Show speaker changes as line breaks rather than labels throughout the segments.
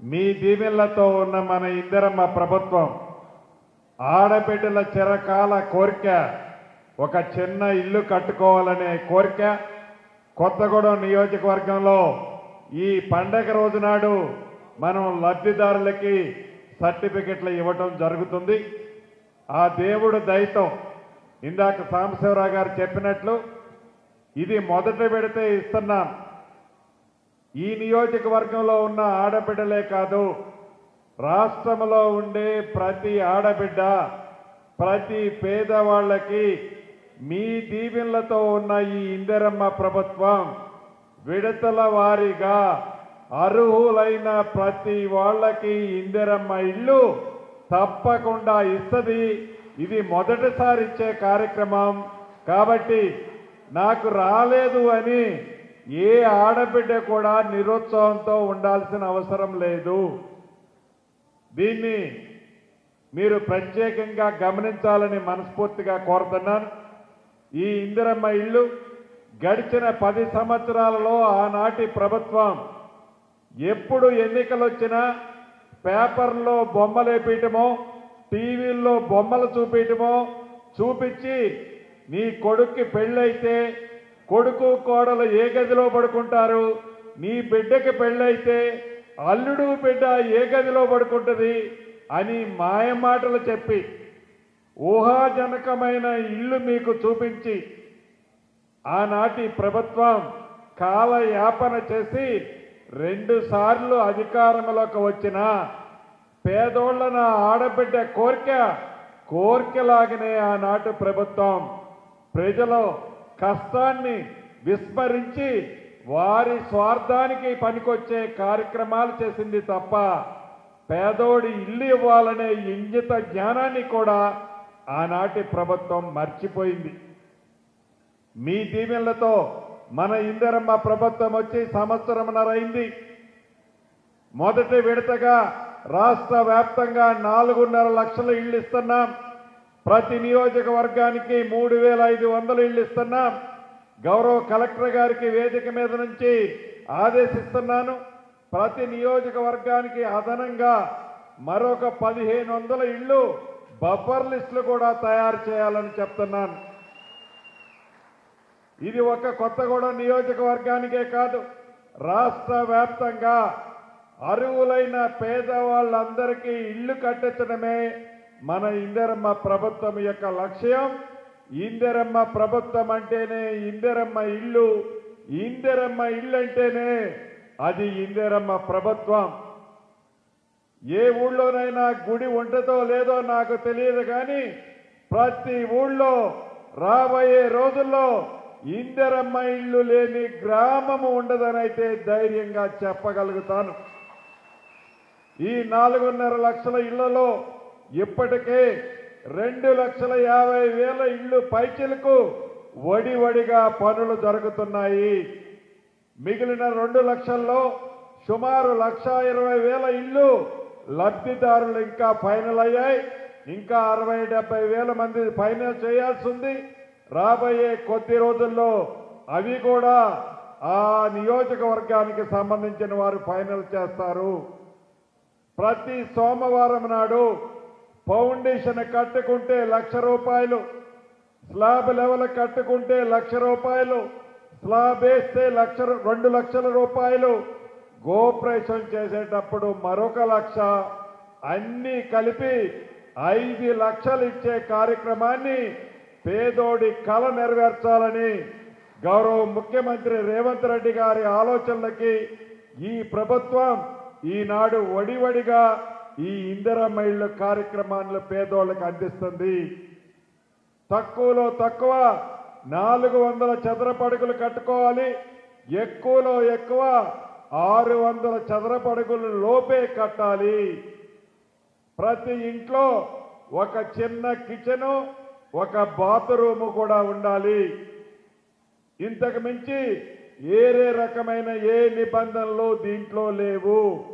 మీ దీవెనలతో ఉన్న మన ఇందిరమ్మ ప్రభుత్వం ఆడబిడ్డల చిరకాల కోరిక ఒక చిన్న ఇల్లు కట్టుకోవాలనే కోరిక కొత్తగూడెం నియోజకవర్గంలో ఈ పండగ రోజు నాడు మనం లబ్ధిదారులకి సర్టిఫికెట్లు ఇవ్వటం జరుగుతుంది. ఆ దేవుడు దయతో ఇందాక సాంబశివరావు గారు చెప్పినట్లు ఇది మొదట పెడితే ఇస్తున్నాం. ఈ నియోజకవర్గంలో ఉన్న ఆడబిడ్డలే కాదు రాష్ట్రంలో ఉండే ప్రతి ఆడబిడ్డ ప్రతి పేదవాళ్ళకి మీ దీవెనలతో ఉన్న ఈ ఇందిరమ్మ ప్రభుత్వం విడతల వారీగా అర్హులైన ప్రతి వాళ్ళకి ఇందిరమ్మ ఇల్లు తప్పకుండా ఇస్తుంది. ఇది మొదటిసారి ఇచ్చే కార్యక్రమం. కాబట్టి నాకు రాలేదు అని ఏ ఆడబిడ్డ కూడా నిరుత్సాహంతో ఉండాల్సిన అవసరం లేదు. దీన్ని మీరు ప్రత్యేకంగా గమనించాలని మనస్ఫూర్తిగా కోరుతున్నాను. ఈ ఇందిరమ్మ ఇల్లు గడిచిన పది సంవత్సరాలలో ఆనాటి ప్రభుత్వం ఎప్పుడు ఎన్నికలు వచ్చినా పేపర్లో బొమ్మలు వేపించటమో టీవీల్లో బొమ్మలు చూపించటమో చూపించి నీ కొడుక్కి పెళ్ళైతే కొడుకు కోడలు ఏ గదిలో పడుకుంటారు? నీ బిడ్డకి పెళ్ళైతే అల్లుడు బిడ్డ ఏ గదిలో పడుకుంటుంది? అని మాయమాటలు చెప్పి ఊహాజనకమైన ఇల్లు మీకు చూపించి ఆనాటి ప్రభుత్వం కాలయాపన చేసి రెండు సార్లు అధికారంలోకి వచ్చిన పేదోళ్ళ ఆడబిడ్డ కోరిక కోరికలాగనే ఆనాటి ప్రభుత్వం ప్రజలు కష్టాన్ని విస్మరించి వారి స్వార్థానికి పనికొచ్చే కార్యక్రమాలు చేసింది తప్ప పేదోడి ఇల్లు ఇవ్వాలనే ఇంగిత జ్ఞానాన్ని కూడా ఆనాటి ప్రభుత్వం మర్చిపోయింది. మీ దీవెనలతో మన ఇందిరమ్మ ప్రభుత్వం వచ్చి సంవత్సరంన్నరైంది మొదటి విడతగా రాష్ట్ర వ్యాప్తంగా నాలుగున్నర లక్షల ఇళ్ళు ఇస్తున్నాం. ప్రతి నియోజకవర్గానికి మూడు వేల ఐదు వందలు ఇళ్ళు ఇస్తున్నాం. గౌరవ కలెక్టర్ గారికి వేదిక మీద నుంచి ఆదేశిస్తున్నాను. ప్రతి నియోజకవర్గానికి అదనంగా మరొక పదిహేను వందల ఇళ్ళు బఫర్ లిస్టులు కూడా తయారు చేయాలని చెప్తున్నాను. ఇది ఒక కొత్తగూడెం నియోజకవర్గానికే కాదు రాష్ట్ర వ్యాప్తంగా అరువులైన పేదవాళ్ళందరికీ ఇల్లు కట్టించడమే మన ఇందిరమ్మ ప్రభుత్వం యొక్క లక్ష్యం ఇందిరమ్మ ప్రభుత్వం అంటేనే ఇందిరమ్మ ఇల్లు ఇందిరమ్మ ఇల్లు అంటేనే అది ఇందిరమ్మ ప్రభుత్వం. ఏ ఊళ్ళోనైనా గుడి ఉండదో లేదో నాకు తెలియదు కానీ ప్రతి ఊళ్ళో రాబోయే రోజుల్లో ఇందిరమ్మ ఇల్లు లేని గ్రామము ఉండదనైతే ధైర్యంగా చెప్పగలుగుతాను. ఈ నాలుగున్నర లక్షల ఇళ్ళలో ఇప్పటికే రెండు లక్షల యాభై వేల ఇళ్ళు పైచిలకు వడి వడిగా పనులు జరుగుతున్నాయి. మిగిలిన రెండు లక్షల్లో సుమారు లక్ష ఇరవై వేల ఇళ్ళు లబ్ధిదారులు ఇంకా ఫైనల్ అయ్యాయి. ఇంకా అరవై డెబ్బై వేల మంది ఫైనల్ చేయాల్సి ఉంది రాబోయే కొద్ది రోజుల్లో అవి కూడా ఆ నియోజకవర్గానికి సంబంధించిన వారు ఫైనల్ చేస్తారు. ప్రతి సోమవారం నాడు ఫౌండేషన్ కట్టుకుంటే లక్ష రూపాయలు స్లాబ్ లెవెల్ కట్టుకుంటే లక్ష రూపాయలు స్లాబ్ వేస్తే లక్ష రెండు లక్షల రూపాయలు. గోపరేషన్ చేసేటప్పుడు మరొక లక్ష అన్నీ కలిపి ఐదు లక్షలు ఇచ్చే కార్యక్రమాన్ని పేదోడి కళ నెరవేర్చాలని గౌరవ ముఖ్యమంత్రి రేవంత్ రెడ్డి గారి ఆలోచనలకి ఈ ప్రభుత్వం ఈనాడు వడివడిగా ఈ ఇందిరా ఇళ్ళు కార్యక్రమాన్ని పేదోళ్ళకి అందిస్తుంది. తక్కువలో తక్కువ నాలుగు వందల చదరపడుగులు కట్టుకోవాలి. ఎక్కువలో ఎక్కువ ఆరు వందల చదరపడుగులు లోపే కట్టాలి. ప్రతి ఇంట్లో ఒక చిన్న కిచెను ఒక బాత్రూము కూడా ఉండాలి. ఇంతకు మించి ఏరే రకమైన ఏ నిబంధనలు దీంట్లో లేవు.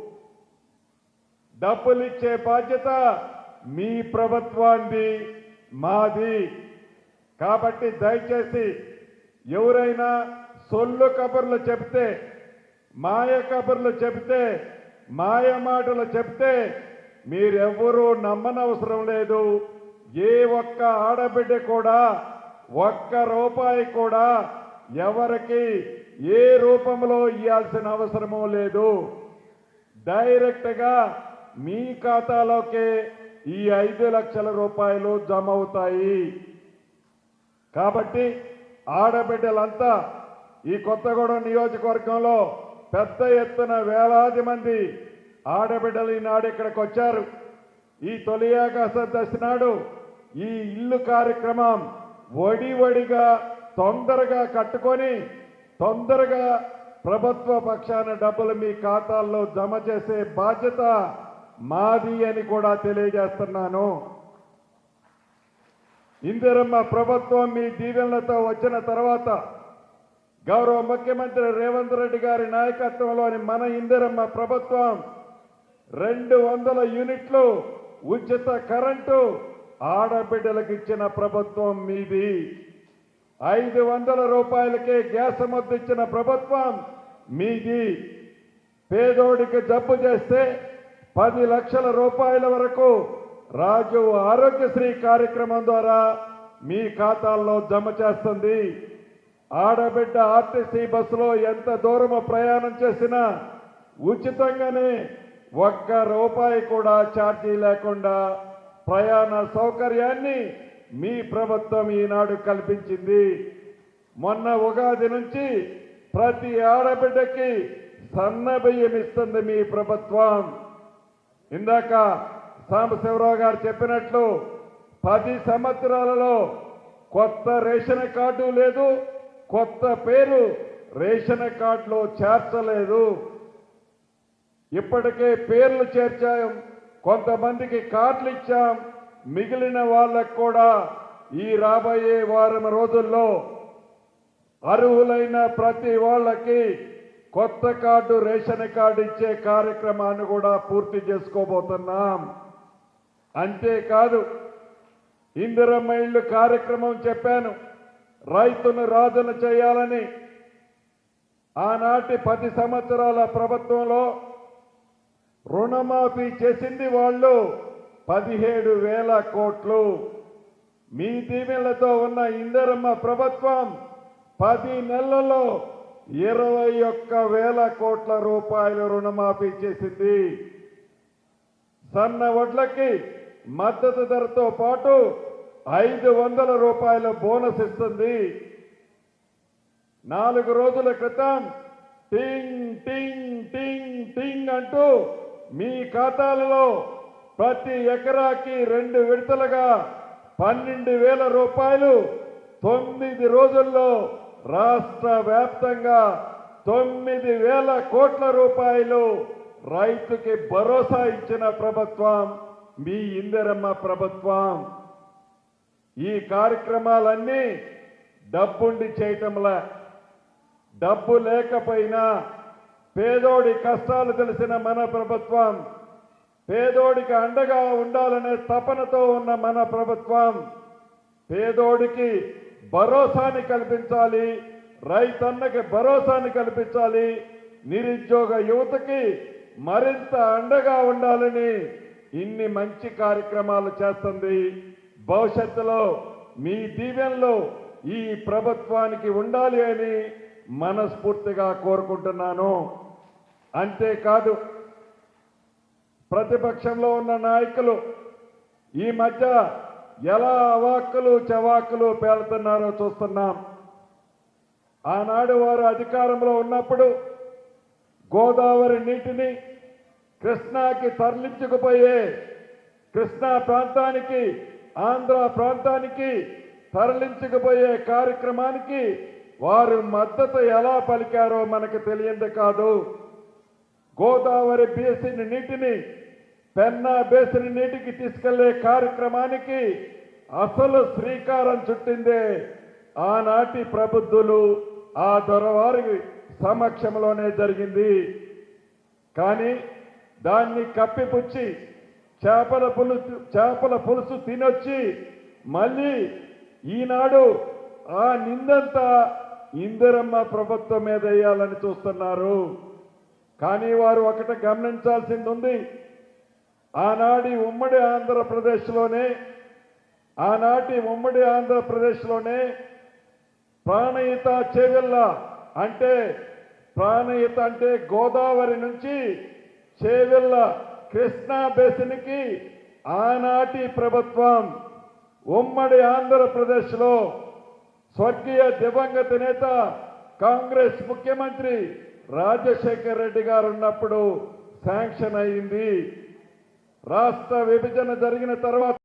డబ్బులు ఇచ్చే బాధ్యత మీ ప్రభుత్వాన్ని మాది. కాబట్టి దయచేసి ఎవరైనా సొల్లు కబుర్లు చెబితే మాయ కబుర్లు చెబితే మాయ మాటలు చెప్తే మీరెవ్వరూ నమ్మనవసరం లేదు. ఏ ఒక్క ఆడబిడ్డ కూడా ఒక్క రూపాయి కూడా ఎవరికి ఏ రూపంలో ఇవ్వాల్సిన అవసరమూ లేదు. డైరెక్ట్గా మీ ఖాతాలోకే ఈ ఐదు లక్షల రూపాయలు జమ అవుతాయి. కాబట్టి ఆడబిడ్డలంతా ఈ కొత్తగూడెం నియోజకవర్గంలో పెద్ద ఎత్తున వేలాది మంది ఆడబిడ్డలు ఈనాడు ఇక్కడికి వచ్చారు. ఈ తొలి ఏకాదశి దశ నాడు ఈ ఇల్లు కార్యక్రమం వడి వడిగా తొందరగా కట్టుకొని తొందరగా ప్రభుత్వ పక్షాన డబ్బులు మీ ఖాతాల్లో జమ చేసే బాధ్యత మాది అని కూడా తెలియజేస్తున్నాను. ఇందిరమ్మ ప్రభుత్వం మీ దీవెనలతో వచ్చిన తర్వాత గౌరవ ముఖ్యమంత్రి రేవంత్ రెడ్డి గారి నాయకత్వంలోని మన ఇందిరమ్మ ప్రభుత్వం రెండు వందల యూనిట్లు ఉచిత కరెంటు ఆడబిడ్డలకు ఇచ్చిన ప్రభుత్వం మీది. ఐదు వందల రూపాయలకే గ్యాస్ ముద్ద ఇచ్చిన ప్రభుత్వం మీది. పేదోడికి జబ్బు చేస్తే పది లక్షల రూపాయల వరకు రాజు ఆరోగ్యశ్రీ కార్యక్రమం ద్వారా మీ ఖాతాల్లో జమ చేస్తుంది. ఆడబిడ్డ ఆర్టీసీ బస్సులో ఎంత దూరము ప్రయాణం చేసినా ఉచితంగానే ఒక్క రూపాయి కూడా ఛార్జీ లేకుండా ప్రయాణ సౌకర్యాన్ని మీ ప్రభుత్వం ఈనాడు కల్పించింది. మొన్న ఉగాది నుంచి ప్రతి ఆడబిడ్డకి సన్నబియ్యం ఇస్తుంది మీ ప్రభుత్వం. ఇందాక సాంబశివరావు గారు చెప్పినట్లు పది సంవత్సరాలలో కొత్త రేషన్ కార్డు లేదు కొత్త పేరు రేషన్ కార్డులో చేర్చలేదు. ఇప్పటికే పేర్లు చేర్చాం కొంతమందికి కార్డులు ఇచ్చాం మిగిలిన వాళ్ళకు కూడా ఈ రాబోయే వారం రోజుల్లో అర్హులైన ప్రతి వాళ్ళకి కొత్త కార్డు రేషన్ కార్డు ఇచ్చే కార్యక్రమాన్ని కూడా పూర్తి చేసుకోబోతున్నాం. అంతేకాదు ఇందిరమ్మ ఇళ్ళు కార్యక్రమం చెప్పాను. రైతును రాజును చేయాలని ఆనాటి పది సంవత్సరాల ప్రభుత్వంలో రుణమాఫీ చేసింది వాళ్ళు పదిహేడు వేల కోట్లు. మీ దీవెనలతో ఉన్న ఇందిరమ్మ ప్రభుత్వం పది నెలల్లో ఇరవై ఒక్క వేల కోట్ల రూపాయలు రుణమాఫీ చేసింది. సన్న వడ్లకి మద్దతు ధరతో పాటు ఐదు వందల రూపాయల బోనస్ ఇస్తుంది. నాలుగు రోజుల క్రితం టింగ్ టింగ్ టింగ్ టింగ్ అంటూ మీ ఖాతాలలో ప్రతి ఎకరాకి రెండు విడతలుగా పన్నెండు వేల రూపాయలు తొమ్మిది రోజుల్లో రాష్ట్ర వ్యాప్తంగా తొమ్మిది వేల కోట్ల రూపాయలు రైతుకి భరోసా ఇచ్చిన ప్రభుత్వం మీ ఇందిరమ్మ ప్రభుత్వం. ఈ కార్యక్రమాలన్నీ డబ్బుండి చేయటంలా. డబ్బు లేకపోయినా పేదోడి కష్టాలు తెలిసిన మన ప్రభుత్వం పేదోడికి అండగా ఉండాలనే తపనతో ఉన్న మన ప్రభుత్వం పేదోడికి భరోసాని కల్పించాలి. రైతన్నకి భరోసాని కల్పించాలి. నిరుద్యోగ యువతకి మరింత అండగా ఉండాలని ఇన్ని మంచి కార్యక్రమాలు చేస్తుంది. భవిష్యత్తులో మీ దీవెనలో ఈ ప్రభుత్వానికి ఉండాలి అని మనస్ఫూర్తిగా కోరుకుంటున్నాను. అంతేకాదు ప్రతిపక్షంలో ఉన్న నాయకులు ఈ మధ్య ఎలా అవాక్కులు చవాకులు పేలుతున్నారో చూస్తున్నాం. ఆనాడు వారు అధికారంలో ఉన్నప్పుడు గోదావరి నీటిని కృష్ణాకి తరలించకపోయే కృష్ణా ప్రాంతానికి ఆంధ్ర ప్రాంతానికి తరలించకపోయే కార్యక్రమానికి వారు మద్దతు ఎలా పలికారో మనకు తెలియంది కాదు. గోదావరి బేసిన్ నీటిని పెన్నా బేసిన్ నీటికి తీసుకెళ్ళే కార్యక్రమానికి అసలు శ్రీకారం చుట్టిందే. ఆనాటి ప్రబుద్ధులు ఆ దొరవారి సమక్షంలోనే జరిగింది. కానీ దాన్ని కప్పిపుచ్చి చేపల పులుసు చేపల పులుసు తినొచ్చి మళ్ళీ ఈనాడు ఆ నిందంతా ఇందిరమ్మ ప్రభుత్వం మీద వేయాలని చూస్తున్నారు. కానీ వారు ఒకటి గమనించాల్సింది ఉంది ఆనాటి ఉమ్మడి ఆంధ్రప్రదేశ్లోనే ఆనాటి ఉమ్మడి ఆంధ్రప్రదేశ్లోనే ప్రాణహిత చేవెళ్ళ అంటే ప్రాణహిత అంటే గోదావరి నుంచి చేవెళ్ళ కృష్ణా బేసిన్కి ఆనాటి ప్రభుత్వం ఉమ్మడి ఆంధ్రప్రదేశ్లో స్వర్గీయ దివంగత నేత కాంగ్రెస్ ముఖ్యమంత్రి రాజశేఖర్ రెడ్డి గారు ఉన్నప్పుడు శాంక్షన్ అయింది. రాష్ట్ర విభజన జరిగిన తర్వాత